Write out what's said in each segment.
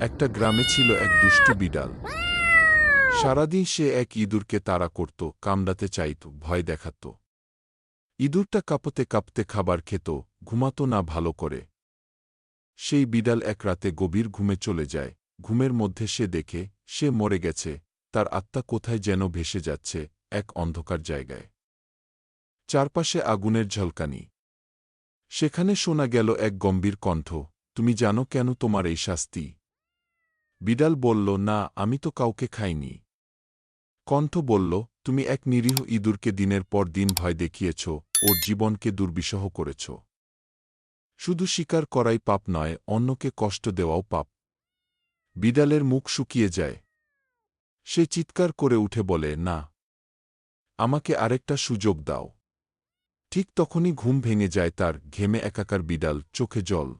একটা গ্রামে ছিল এক দুষ্টু বিড়াল। সারাদিন সে এক ইঁদুরকে তাড়া করত, কামড়াতে চাইত, ভয় দেখাত। ইঁদুরটা কাঁপতে কাঁপতে খাবার খেত, ঘুমাত না ভালো করে। সেই বিড়াল এক রাতে গভীর ঘুমে চলে যায়। ঘুমের মধ্যে সে দেখে, সে মরে গেছে। তার আত্মা কোথায় যেন ভেসে যাচ্ছে এক অন্ধকার জায়গায়। চারপাশে আগুনের ঝলকানি। সেখানে শোনা গেল এক গম্ভীর কণ্ঠ, তুমি জানো কেন তোমার এই শাস্তি? বিড়াল বলল, না, আমি তো কাউকে খাইনি। কণ্ঠ বলল, তুমি এক নিরীহ ইঁদুরকে দিনের পর দিন ভয় দেখিয়েছ, ওর জীবনকে দুর্বিষহ করেছ। শুধু স্বীকার করাই পাপ নয়, অন্যকে কষ্ট দেওয়াও পাপ। বিড়ালের মুখ শুকিয়ে যায়। সে চিৎকার করে উঠে বলে, না, আমাকে আরেকটা সুযোগ দাও। ঠিক তখনই ঘুম ভেঙে যায় তার ঘেমে একাকার বিড়াল, চোখে জল।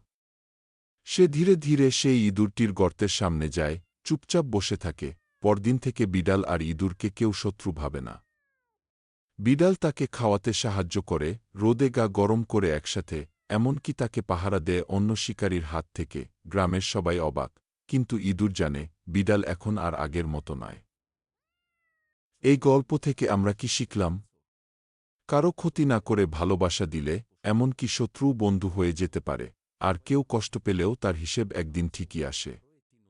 সে ধীরে ধীরে সেই ইঁদুরটির গর্তের সামনে যায়, চুপচাপ বসে থাকে। পরদিন থেকে বিড়াল আর ইঁদুরকে কেউ শত্রু ভাবে না। বিড়াল তাকে খাওয়াতে সাহায্য করে, রোদে গা গরম করে একসাথে, এমনকি তাকে পাহারা দেয় অন্য শিকারীর হাত থেকে। গ্রামের সবাই অবাক, কিন্তু ইঁদুর জানে, বিড়াল এখন আর আগের মতো নয়। এই গল্প থেকে আমরা কি শিখলাম? কারও ক্ষতি না করে ভালোবাসা দিলে, এমনকি শত্রু বন্ধু হয়ে যেতে পারে। আর কেউ কষ্ট পেলেও তার হিসেব একদিন ঠিকই আসে।